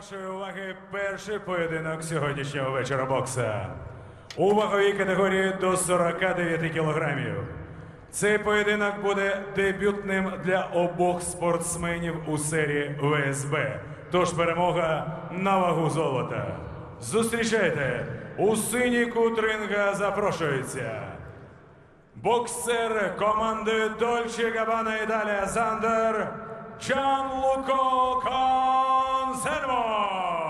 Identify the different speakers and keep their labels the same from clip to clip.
Speaker 1: вашої уваги перший поєдинок сьогоднішнього вечора бокса. У ваговій категорії до 49 кілограмів. Цей поєдинок буде дебютним для обох спортсменів у серії ВСБ. Тож перемога на вагу золота. Зустрічайте у синій кут ринга запрошується. Боксер команди Дольче Габана Італія ンセルモン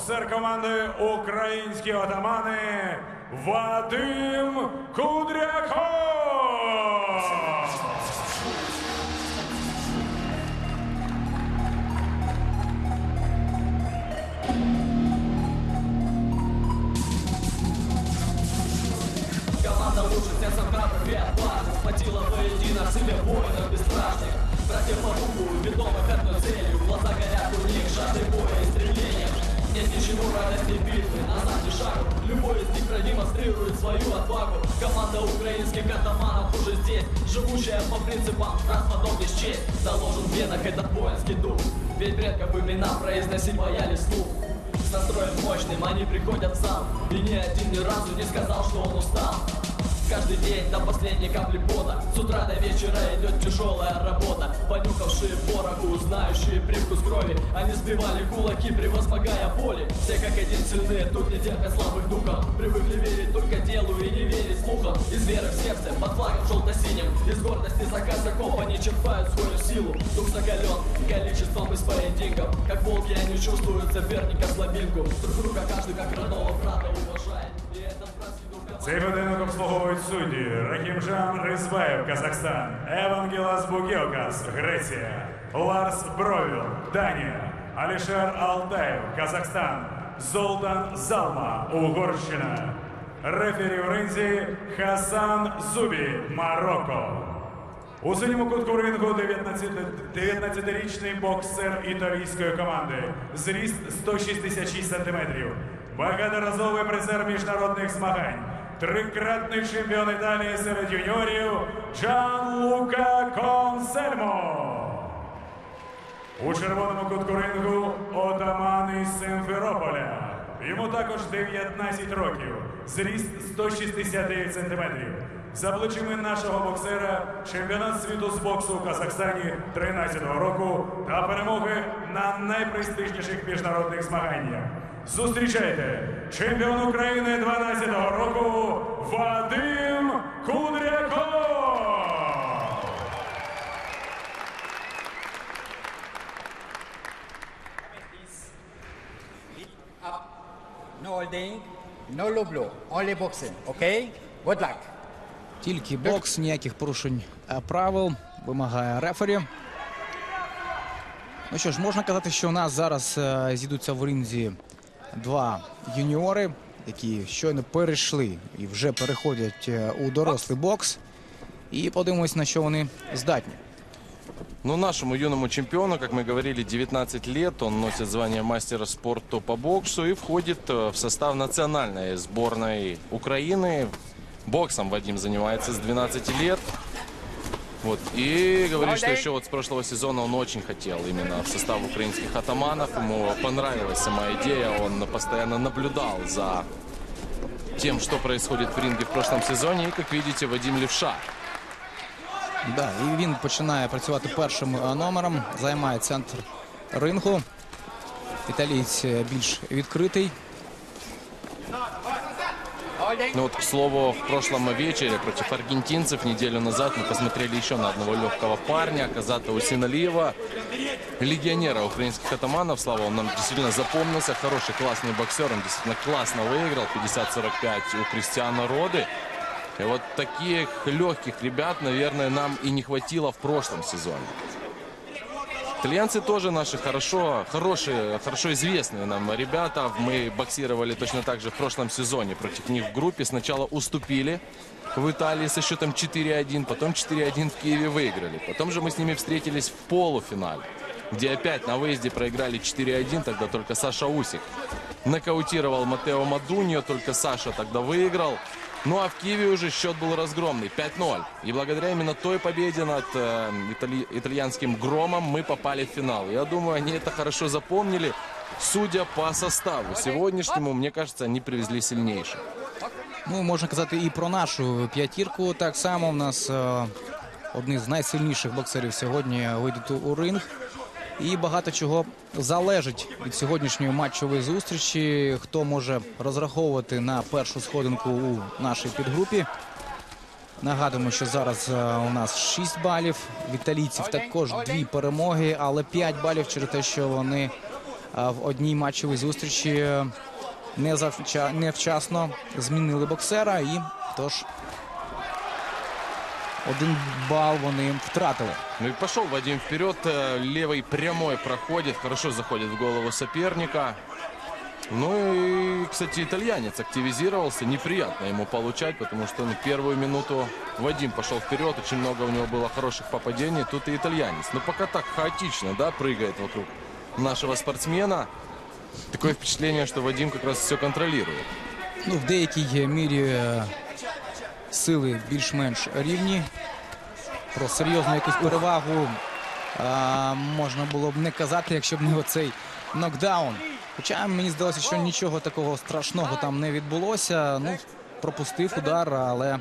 Speaker 1: боксер команди Українські отамани Вадим Кудряков.
Speaker 2: Команда лучше сердцем храбрых и отважных Схватила поединок себе воинов бесстрашных Братьев по духу, ведомых Ничего радости битвы, назад ни шагу Любой из них продемонстрирует свою отвагу. Команда украинских атаманов уже здесь Живущая по принципам раз потом честь Заложен в венах этот воинский дух. Ведь предков имена произносить боялись слух. С настроем мощным они приходят в зал. И ни один ни разу не сказал, что он устал Каждый день до последней капли пота. С утра до вечера идет тяжелая работа. Понюхавшие пороху, знающие привкус крови. Они сбивали кулаки, превозмогая боли. Все как один сильные, тут не терпят слабых духов. Привыкли верить только делу и не верить слухам. Из веры в сердце, под флагом желто-синим. Из гордости за казаков они черпают свою силу. Дух закален количеством из поединков Как волки они чувствуют соперника слабинку. Друг друга каждый как родного брата уважает
Speaker 1: Цей поєдинок обслуговують судді Рахімжан Ризбаєв, Казахстан, Евангелас Бугіокас, Греція, Ларс Бровіл, Данія, Алішер Алтаєв, Казахстан, Золтан Залма, Угорщина. Рефері в ринзі Хасан Зубі, Марокко. У синьому кутку рингу 19 19-річний боксер італійської команди. Зріст 166 сантиметрів. Багаторазовий призер міжнародних змагань. Трикратний чемпіон Італії серед юніорів Джан Лука Консельмо. У червоному кутку рингу отаман із Симферополя. Йому також 19 років, зріст 169 сантиметрів. За плечима нашого боксера чемпіонат світу з боксу у Казахстані 13-го року та перемоги на найпрестижніших міжнародних змаганнях. Зустрічайте чемпіон України 12-го року Вадим Кудряков!
Speaker 3: No holding, no low blow, only boxing, okay? Good luck.
Speaker 4: Тільки бокс, ніяких порушень е, правил вимагає рефері. Ну що ж, можна казати, що у нас зараз е, зійдуться в ринзі два юніори, які щойно перейшли і вже переходять е, у дорослий бокс. І подивимось, на що вони здатні.
Speaker 5: Ну, нашему юному чемпиону, как мы говорили, 19 лет. Он носит звание мастера спорта по боксу и входит э, в состав национальной сборной Украины. Боксом Вадим занимается с 12 лет. Вот. И говорит, что еще вот с прошлого сезона он очень хотел именно в состав украинских атаманов. Ему понравилась сама идея. Он постоянно наблюдал за тем, что происходит в ринге в прошлом сезоне. И, как видите, Вадим Левша
Speaker 4: Да, і він починає працювати першим е, номером, займає центр рингу. Італієць е, більш відкритий.
Speaker 5: Ну вот, к слову, в прошлом вечере против аргентинцев неделю назад мы посмотрели еще на одного легкого парня, Казата Усиналиева, легионера украинских атаманов. Слава, он нам действительно запомнился. Хороший, классный боксер. Он действительно классно выиграл. 50-45 у Кристиана Роды. И вот таких легких ребят, наверное, нам и не хватило в прошлом сезоне. Итальянцы тоже наши хорошо, хорошие, хорошо известные нам ребята. Мы боксировали точно так же в прошлом сезоне против них в группе. Сначала уступили в Италии со счетом 4-1, потом 4-1 в Киеве выиграли. Потом же мы с ними встретились в полуфинале, где опять на выезде проиграли 4-1, тогда только Саша Усик. Нокаутировал Матео Мадуньо, только Саша тогда выиграл. Ну а в Киеве уже счет был разгромный, 5-0. И благодаря именно той победе над э, итали- итальянским громом мы попали в финал. Я думаю, они это хорошо запомнили. Судя по составу сегодняшньому, мне кажется, они привезли сильнейших.
Speaker 4: Ну, можна казати і про нашу п'ятірку. Так само в нас е, одні з найсильніших боксерів сьогодні вийдуть у- у ринг. І багато чого залежить від сьогоднішньої матчової зустрічі. Хто може розраховувати на першу сходинку у нашій підгрупі. Нагадуємо, що зараз е, у нас 6 балів. В італійців також дві перемоги, але 5 балів через те, що вони е, в одній матчовій зустрічі е, не завча... невчасно змінили боксера і тож один бал вони втратили.
Speaker 5: Ну и пошел Вадим вперед. э, Левый прямой проходит, хорошо заходит в голову соперника. Ну и, кстати, итальянец активизировался. Неприятно ему получать, потому что ну, первую минуту Вадим пошел вперед. Очень много у него было хороших попадений. Тут и итальянец. Но пока так хаотично, да, прыгает вокруг нашего спортсмена. Такое впечатление, что Вадим как раз все контролирует.
Speaker 4: Ну, в деякій мірі е, сили більш-менш рівні. Про серйозну якусь перевагу а, можна було б не казати, якщо б не оцей нокдаун. Хоча мені здалося, що нічого такого страшного там не відбулося. Ну, пропустив удар, але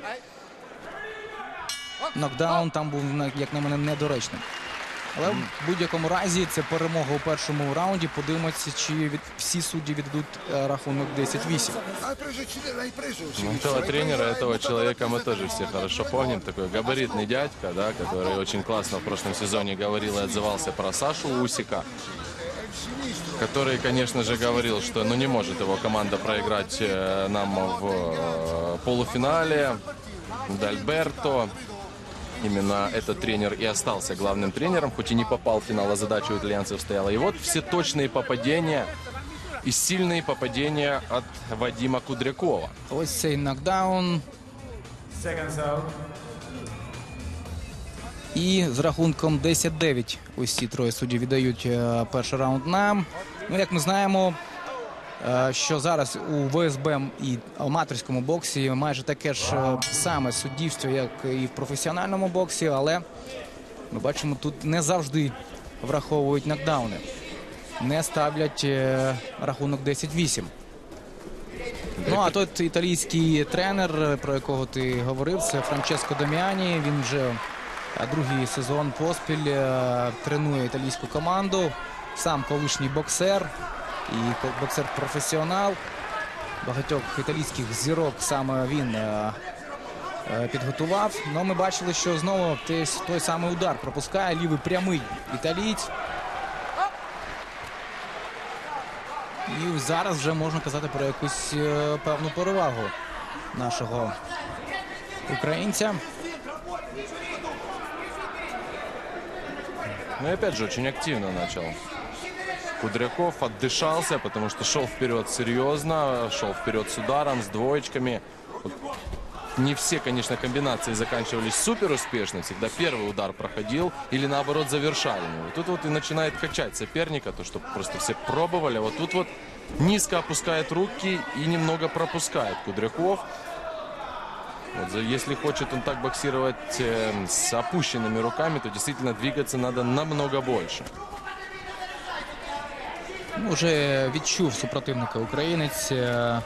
Speaker 4: нокдаун там був, як на мене, недоречним. Але в будь-якому разі це перемога у першому раунді. Подивимося, чи від, всі судді віддадуть е, рахунок 10-8.
Speaker 6: Hai preso, ci- l'hai preso? Sì,
Speaker 5: Ну,
Speaker 6: sì,
Speaker 5: этого
Speaker 6: l'hai
Speaker 5: тренера,
Speaker 6: preso,
Speaker 5: этого
Speaker 6: hai
Speaker 5: человека мы
Speaker 6: fatto
Speaker 5: тоже
Speaker 6: la
Speaker 5: все
Speaker 6: cosa.
Speaker 5: хорошо помним. Такой габаритный дядька, да, который очень классно в прошлом сезоне говорил и отзывался про Сашу Усика. Который, конечно же, говорил, что ну, не может его команда проиграть э, нам в э, полуфинале. Дальберто. Именно этот тренер и остался главным тренером, хоть и не попал в финал, а задача у итальянцев стояла. И вот все точные попадения и сильные попадения от Вадима Кудрякова.
Speaker 4: Ось цей нокдаун.
Speaker 1: Seconds out.
Speaker 4: І з рахунком 10-9 ось ці троє судді віддають е, перший раунд нам. Ну, як ми знаємо, е, що зараз у ВСБ і аматорському боксі майже таке ж е, саме суддівство, як і в професіональному боксі, але ми бачимо, тут не завжди враховують нокдауни. Не ставлять е, рахунок 10-8. Ну а тут італійський тренер, е, про якого ти говорив, це Франческо Доміані. Він вже е, другий сезон поспіль е, тренує італійську команду. Сам колишній боксер і ко- боксер-професіонал. Багатьох італійських зірок саме він е, е, підготував. Ну ми бачили, що знову той, самий удар пропускає лівий прямий італієць. І зараз вже можна казати про якусь е, певну перевагу нашого українця.
Speaker 5: Ну и опять же, очень активно начал. Кудряков отдышался, потому что шел вперед серьезно, шел вперед с ударом, с двоечками. Вот Не все, конечно, комбинации заканчивались супер успешно. Всегда первый удар проходил или наоборот завершали. его. Тут вот и начинает качать соперника, то что просто все пробовали. А вот тут вот низко опускает руки и немного пропускает Кудряков. Вот, если хочет он так боксировать э, с опущенными руками, то действительно двигаться надо намного больше.
Speaker 4: Ну, Вже відчув супротивника українець. Е,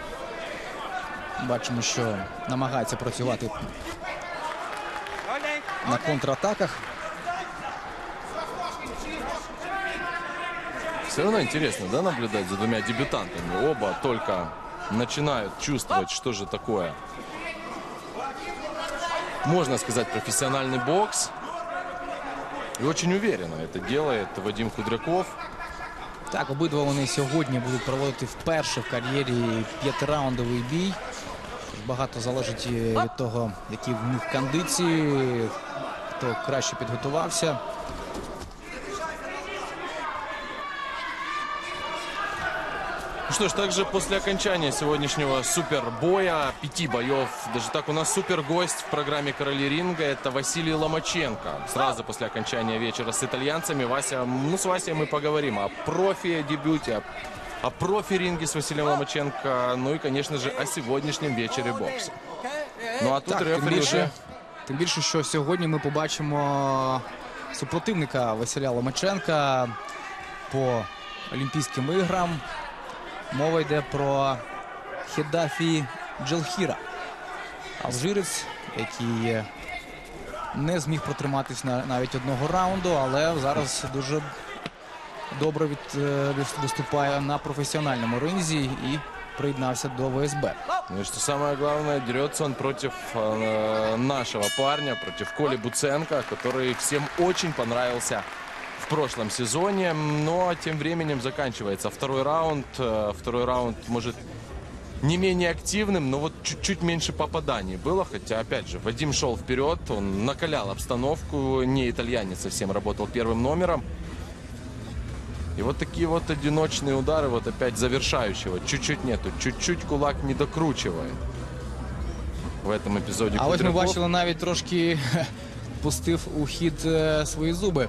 Speaker 4: Бачимо, що намагається працювати на контратаках.
Speaker 5: Все равно интересно, да, наблюдать за двумя дебютантами. Оба только начинают чувствовать, что же такое. Можно сказать, профессиональный бокс. И очень уверенно это делает Вадим Кудряков.
Speaker 4: Так, обидва вони сьогодні будуть проводити вперше в кар'єрі п'ятираундовий бій. Багато залежить е, від того, які в них кондиції, хто краще підготувався.
Speaker 5: Ну что ж, также после окончания сегодняшнего супербоя, пяти боев, даже так у нас супергость в программе «Короли ринга» это Василий Ломаченко. Сразу после окончания вечера с итальянцами Вася, ну с Васей мы поговорим о профи-дебюте, о, о профи-ринге с Василием Ломаченко, ну и, конечно же, о сегодняшнем вечере бокса. Ну а тут
Speaker 4: Так, тим
Speaker 5: рефери
Speaker 4: більше,
Speaker 5: уже...
Speaker 4: тим більше, що сьогодні ми побачимо супротивника Василя Ломаченка по Олімпійським іграм. Мова йде про Хедафі Джелхіра. Алжирець, який не зміг протриматись на навіть одного раунду, але зараз дуже добре від, е, виступає на професіональному ринзі і приєднався до ВСБ.
Speaker 5: Ну и что самое главное, дерется он против э, нашего парня, против Коли Буценко, который всем очень понравился в прошлом сезоне. Но тем временем заканчивается второй раунд. Э, Второй раунд может не менее активным, но вот чуть-чуть меньше попаданий было. Хотя, опять же, Вадим шел вперед, он накалял обстановку. Не итальянец совсем работал первым номером. И вот такие вот одиночные удары, вот опять завершающего. Чуть-чуть нету, чуть-чуть кулак не докручивает. В этом эпизоде
Speaker 4: А ось ми
Speaker 5: Кудряков.
Speaker 4: бачили навіть трошки пустив у хід е, свої зуби.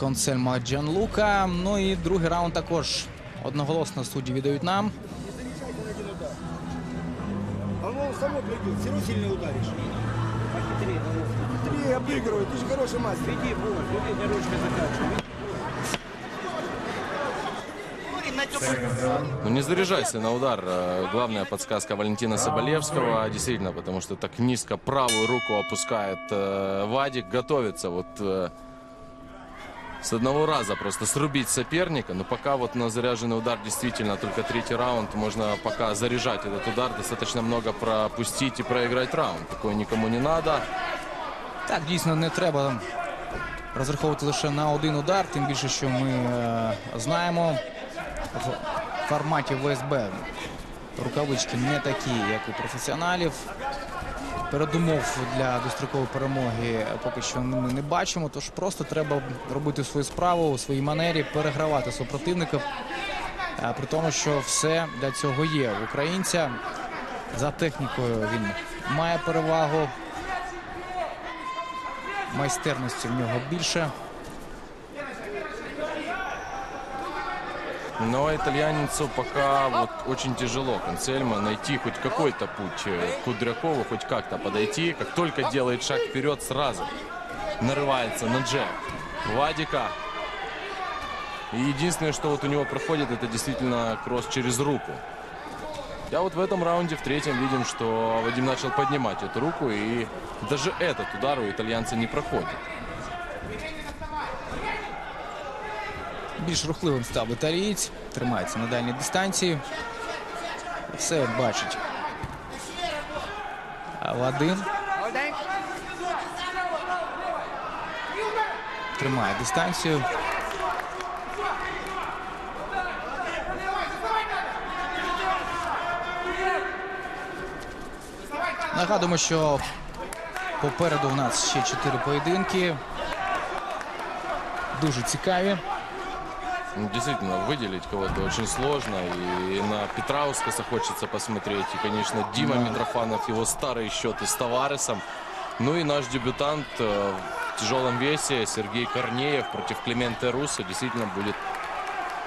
Speaker 4: Консельма Джанлука. Ну і другий раунд також одноголосно судді віддають нам.
Speaker 7: Оно само придет, все равно сильно ударишь. Три обыгрывают, ты же хороший мастер. Иди, Бог, иди, ручкой заканчивай.
Speaker 5: Ну не заряжайся на удар. Э, Главная подсказка Валентина Соболевского. Действительно, потому что так низко правую руку опускает э, Вадик. Готовится вот э, с одного раза просто срубить соперника. Но пока вот на заряженный удар действительно только третий раунд. Можно пока заряжать этот удар. Достаточно много пропустить и проиграть раунд. Такое никому не надо.
Speaker 4: Так, дійсно, не треба розраховувати лише на один удар, тим більше, що ми е, знаємо в форматі ВСБ рукавички не такі, як у професіоналів. Передумов для дострокової перемоги поки що ми не бачимо, тож просто треба робити свою справу у своїй манері, перегравати супротивника. Е, При тому, що все для цього є. Українця за технікою він має перевагу. Майстерності в нього більше.
Speaker 5: Но итальянцу пока вот очень тяжело Консельма найти хоть какой-то путь э, Кудрякову, хоть как-то подойти. Как только делает шаг вперед, сразу нарывается на джеб Вадика. И единственное, что вот у него проходит, это действительно кросс через руку. Я вот в этом раунде, в третьем, видим, что Вадим начал поднимать эту руку, и даже этот удар у итальянца не проходит.
Speaker 4: Більш рухливим став італієць. Тримається на дальній дистанції. Все бачить. Вадим тримає дистанцію. Нагадуємо, що попереду у нас ще чотири поєдинки. Дуже цікаві.
Speaker 5: Ну, Действительно, выделить кого-то очень сложно. И на Петраускаса хочется посмотреть. И, конечно, Дима Митрофанов, его старые счеты с Таваресом. Ну и наш дебютант э, в тяжелом весе Сергей Корнеев против Климента Руса действительно будет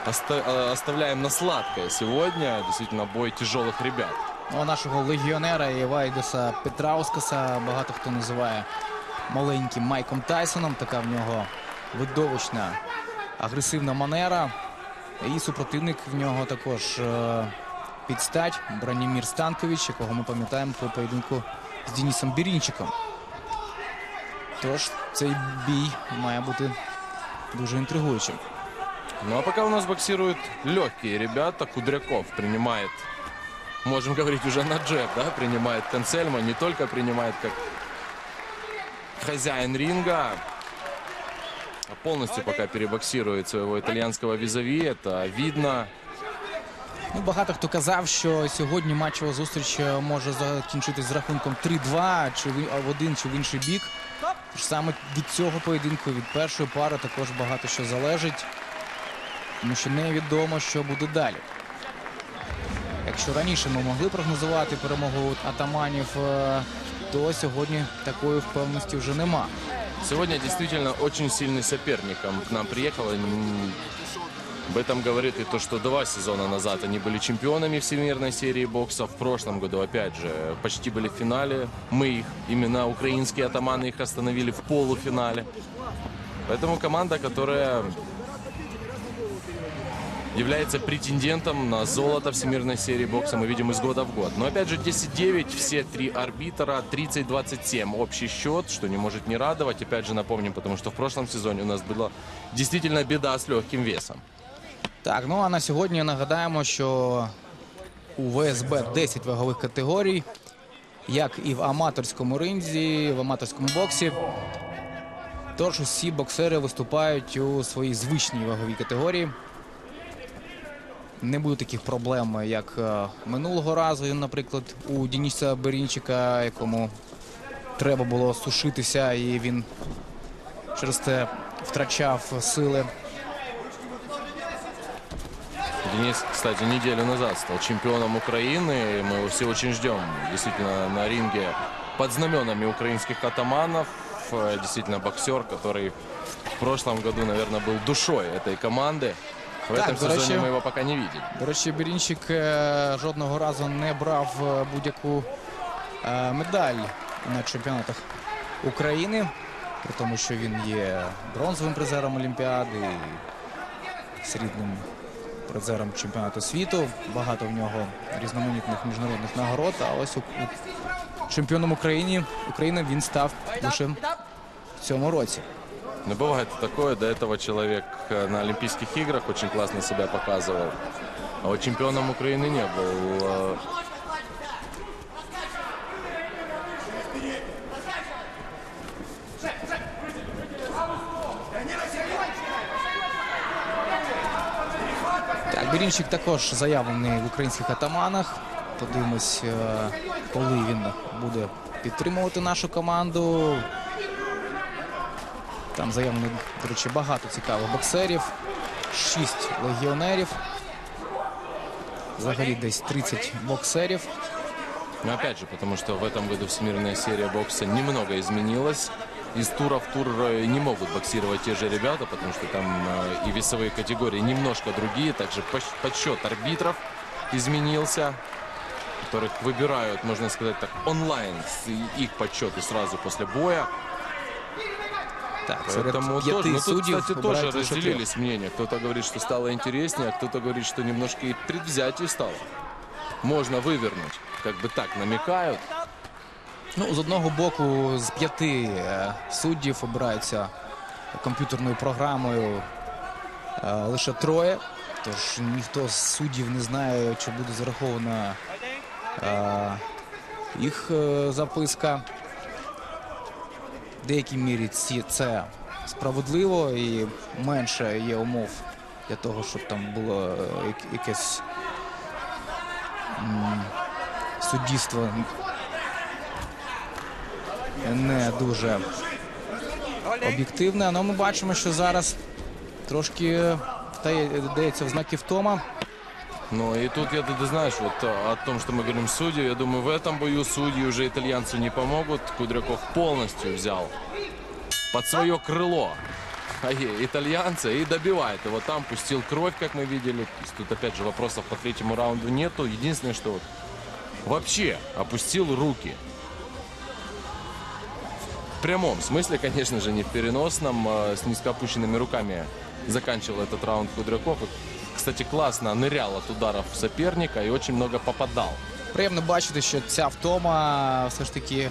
Speaker 5: оста- э, оставляем на сладкое сегодня. Действительно, бой тяжелых ребят.
Speaker 4: Ну, а нашого легіонера Євайдеса Петраускаса багато хто називає маленьким Майком Тайсоном. Така в нього видовищна агресивна манера. І супротивник в нього також е, підстать Бранімір Станкович, якого ми пам'ятаємо по поєдинку з Денисом Бірінчиком. Тож цей бій має бути дуже інтригуючим.
Speaker 5: Ну а пока у нас боксируют легкие ребята, Кудряков принимает, можем говорить уже на джеб, да, принимает Консельма, не только принимает как хозяин ринга, полностью пока перебоксирует своего итальянского визави, это видно.
Speaker 4: Ну, багато хто казав, що сьогодні матчова зустріч е, може закінчитись з рахунком 3-2, чи в в один, чи в інший бік. Тож саме від цього поєдинку, від першої пари також багато що залежить, тому що невідомо, що буде далі. Якщо раніше ми могли прогнозувати перемогу атаманів, е, то сьогодні такої впевненості вже нема.
Speaker 5: Сегодня действительно очень сильный соперник к нам приехал. М, Об этом говорит и то, что два сезона назад они были чемпионами Всемирной серии бокса. В прошлом году, опять же, почти были в финале. Мы их, именно украинские атаманы их остановили в полуфинале. Поэтому команда, которая является претендентом на золото Всемирной серии бокса, мы видим из года в год. Но опять же 10-9, все три арбитра, 30-27 общий счет, что не может не радовать. Опять же напомним, потому что в прошлом сезоне у нас была действительно беда с легким весом.
Speaker 4: Так, ну а на сьогодні нагадаємо, що у ВСБ 10 вагових категорій, як і в аматорському ринзі, в аматорському боксі. Тож усі боксери виступають у своїй звичній ваговій категорії Не буде таких проблем, як е, минулого разу, наприклад, у Дениса Берінчика, якому треба було сушитися, і він через це втрачав сили.
Speaker 5: Денис, кстати, неделю назад стал чемпионом Украины. и Мы его все очень ждем. Действительно, на ринге под знаменами украинских атаманов. Э, Действительно, боксер, который в прошлом году, наверное, был душой этой команды. В
Speaker 4: Так,
Speaker 5: этом
Speaker 4: до речі,
Speaker 5: мы его пока не видели.
Speaker 4: До речі, Берінчик е, жодного разу не брав е, будь-яку е, медаль на чемпіонатах України, при тому, що він є бронзовим призером Олімпіади, і срібним призером чемпіонату світу. Багато в нього різноманітних міжнародних нагород. А ось у чемпіоном України України він став лише в цьому році.
Speaker 5: Но бывает такое, до этого человек э, на Олимпийских играх очень классно себя показывал. А вот чемпионом Украины не был. Э,
Speaker 4: Так, Берінчик також заявлений в українських атаманах. Подивимось, е, коли він буде підтримувати нашу команду. Там заявлено, до речі, багато цікавих боксерів. Шість легіонерів. Взагалі десь 30 боксерів.
Speaker 5: Но опять же, потому что в этом году всемирная серия бокса немного изменилась. Из тура в тур э, не могут боксировать те же ребята, потому что там э, и весовые категории немножко другие. Также пощ- подсчет арбитров изменился, которых выбирают, можно сказать так, онлайн с их подсчеты сразу после боя.
Speaker 4: Так, серед
Speaker 5: Поэтому тоже,
Speaker 4: п'яти
Speaker 5: ну, тут,
Speaker 4: суддів
Speaker 5: кстати, тоже
Speaker 4: обирають лише трьох.
Speaker 5: разделились мнения. Кто-то говорит, что стало интереснее, а кто-то говорит, что немножко и предвзятие стало. Можно вывернуть. Как бы так намекают.
Speaker 4: Ну, з одного боку, з п'яти е, суддів обираються комп'ютерною програмою е, лише троє. Тож ніхто з суддів не знає, чи буде зарахована е, їх е, записка. Деякій мірі ці, це справедливо і менше є умов для того, щоб там було е, якесь м, суддівство не дуже об'єктивне. Але ми бачимо, що зараз трошки дає- дається в знаки втома.
Speaker 5: Ну и тут, я ты знаешь, вот а, о том, что мы говорим судью, я думаю, в этом бою судьи уже итальянцу не помогут. Кудряков полностью взял под свое крыло ай, итальянца и добивает его. Там пустил кровь, как мы видели. Тут опять же вопросов по третьему раунду нету. Единственное, что вот вообще опустил руки. В прямом смысле, конечно же, не в переносном. э, С низкоопущенными руками заканчивал этот раунд Кудряков Кстати, классно нырял от ударов соперника и очень много попадал.
Speaker 4: Приємно бачити, що ця втома все ж таки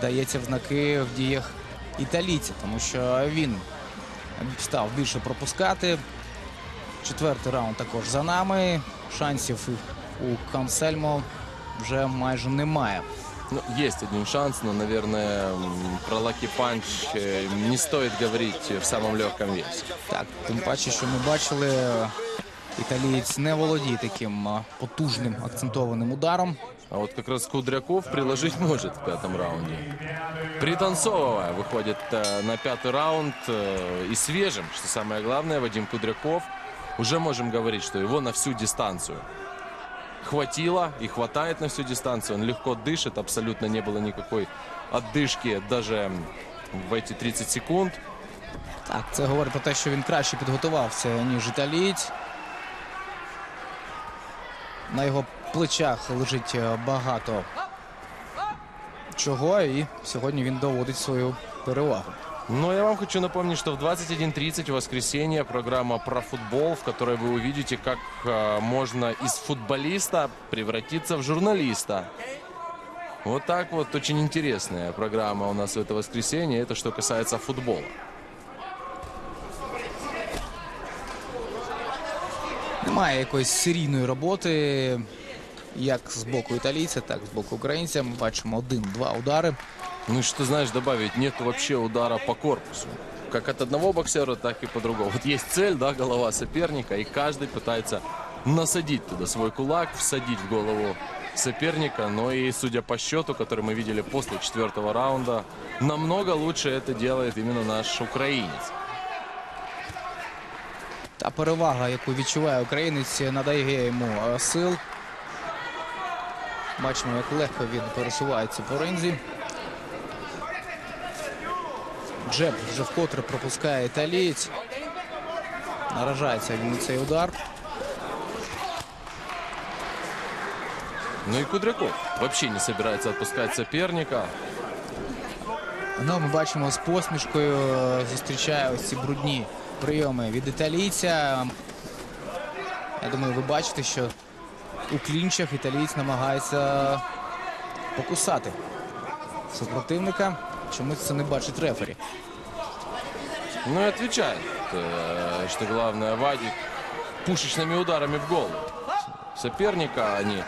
Speaker 4: дається в знаки в діях італійця, тому що він став більше пропускати, Четвертий раунд також за нами. Шансів у Кансельмо вже майже немає.
Speaker 5: Ну, есть один шанс, но, наверное, м, про Лаки Панч э, не стоит говорить в самом легком весе.
Speaker 4: Так, тим паче, що ми бачили, е, італієць не володіє таким е, потужним акцентованим ударом.
Speaker 5: А вот как раз Кудряков приложить может в пятом раунде. Пританцовывая, выходит э, на пятый раунд э, и свежим, что самое главное, Вадим Кудряков. Уже можем говорить, что его на всю дистанцию хватило и хватает на всю дистанцию. Он легко дышит, абсолютно не было никакой отдышки даже м, в эти 30 секунд.
Speaker 4: Так, це говорить про те, що він краще підготувався, ніж італієць. На його плечах лежить е, багато чого, і сьогодні він доводить свою перевагу.
Speaker 5: Но я вам хочу напомнить, что в 21.30 в воскресенье программа про футбол, в которой вы увидите, как э, можно из футболиста превратиться в журналиста. Вот так вот очень интересная программа у нас в это воскресенье. Это что касается футбола.
Speaker 4: Немає якоїсь серійної роботи, як з боку італійця, так і з боку українця. Ми бачимо один-два удари.
Speaker 5: Ну и что знаешь добавить? Нет вообще удара по корпусу. Как от одного боксера, так и по другому. Вот есть цель, да, голова соперника, и каждый пытается насадить туда свой кулак, всадить в голову соперника. Но и судя по счету, который мы видели после четвертого раунда, намного лучше это делает именно наш украинец.
Speaker 4: Та перевага, яку відчуває українець, надає йому е, сил. Бачимо, як легко він пересувається по ринзі. Джеб вже вкотре пропускає італієць. Наражається він на цей удар.
Speaker 5: Ну и Кудряков вообще не собирается отпускать соперника.
Speaker 4: Ну, ми бачимо з посмішкою е, зустрічає ось ці брудні прийоми від італійця. Я думаю, ви бачите, що у клінчах італієць намагається покусати супротивника. Чомусь це не бачить рефері.
Speaker 5: Ну и отвечает, э, что главное, Вадик пушечными ударами в голову соперника они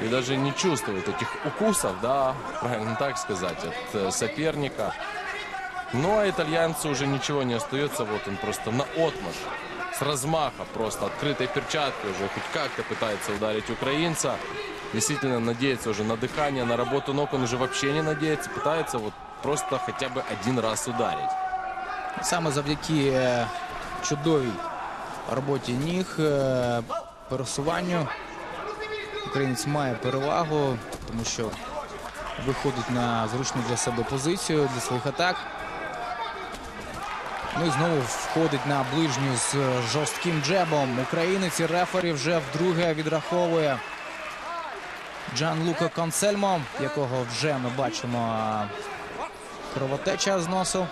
Speaker 5: и даже не чувствуют этих укусов, да, правильно так сказать, от э, соперника. Ну а итальянцу уже ничего не остается, вот он просто на отмаш, с размаха, просто открытой перчаткой уже хоть как-то пытается ударить украинца. Действительно надеется уже на дыхание, на работу ног он уже вообще не надеется, пытается вот просто хотя бы один раз ударить.
Speaker 4: Саме завдяки е, чудовій роботі ніг, е, пересуванню. Українець має перевагу, тому що виходить на зручну для себе позицію для своїх атак. Ну і знову входить на ближню з жорстким джебом. Українець і рефері вже вдруге відраховує Джан Лука Консельмо, якого вже ми бачимо е, кровотеча з носу.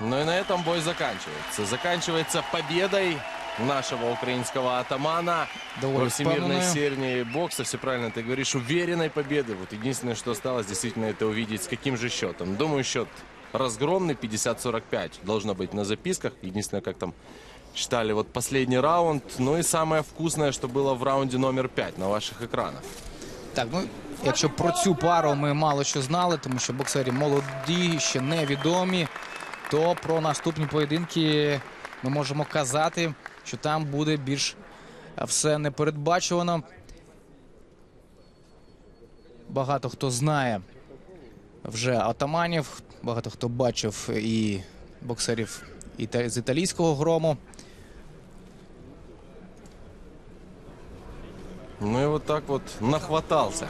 Speaker 5: Ну и на этом бой заканчивается. Заканчивается победой нашего украинского атамана
Speaker 4: Довольно
Speaker 5: во всемирной
Speaker 4: впевненою.
Speaker 5: серии бокса. Все правильно ты говоришь, уверенной победы. Вот единственное, что осталось, действительно, это увидеть, с каким же счетом. Думаю, счет разгромный, 50-45 должно быть на записках. Единственное, как там читали вот последний раунд. Ну и самое вкусное, что было в раунде номер 5 на ваших экранах.
Speaker 4: Так, ну якщо про цю пару ми мало що знали, тому що боксери молоді, ще невідомі, то про наступні поєдинки ми можемо казати, що там буде більш е, все непередбачувано. Багато хто знає вже атаманів, багато хто бачив і боксерів іта- з італійського грому.
Speaker 5: Ну и вот так вот нахватался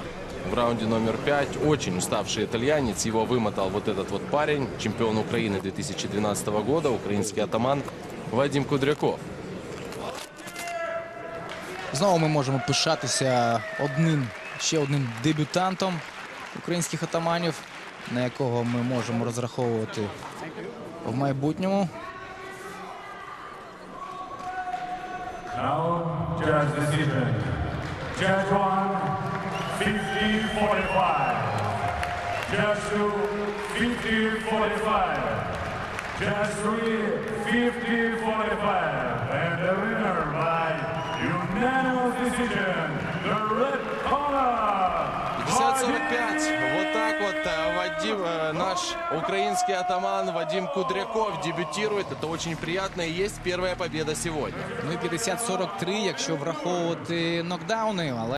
Speaker 5: в раунде номер 5. Очень уставший итальянец. Его вымотал вот этот вот парень, чемпион Украины 2012 года, украинский атаман Вадим Кудряков.
Speaker 4: Знову ми можемо пишатися одним ще одним дебютантом українських атаманів, на якого ми можемо розраховувати в майбутньому.
Speaker 1: Now, judge decision. Judge one, 50-45. Judge two, 50-45. Judge three, 50-45. the winner by unanimous decision, the red corner.
Speaker 5: 50-45. Вот так вот э, Вадим, э, наш украинский атаман Вадим Кудряков дебютирует. Это очень приятно и есть первая победа сегодня.
Speaker 4: Ну і 50-43, якщо враховувати нокдауни, але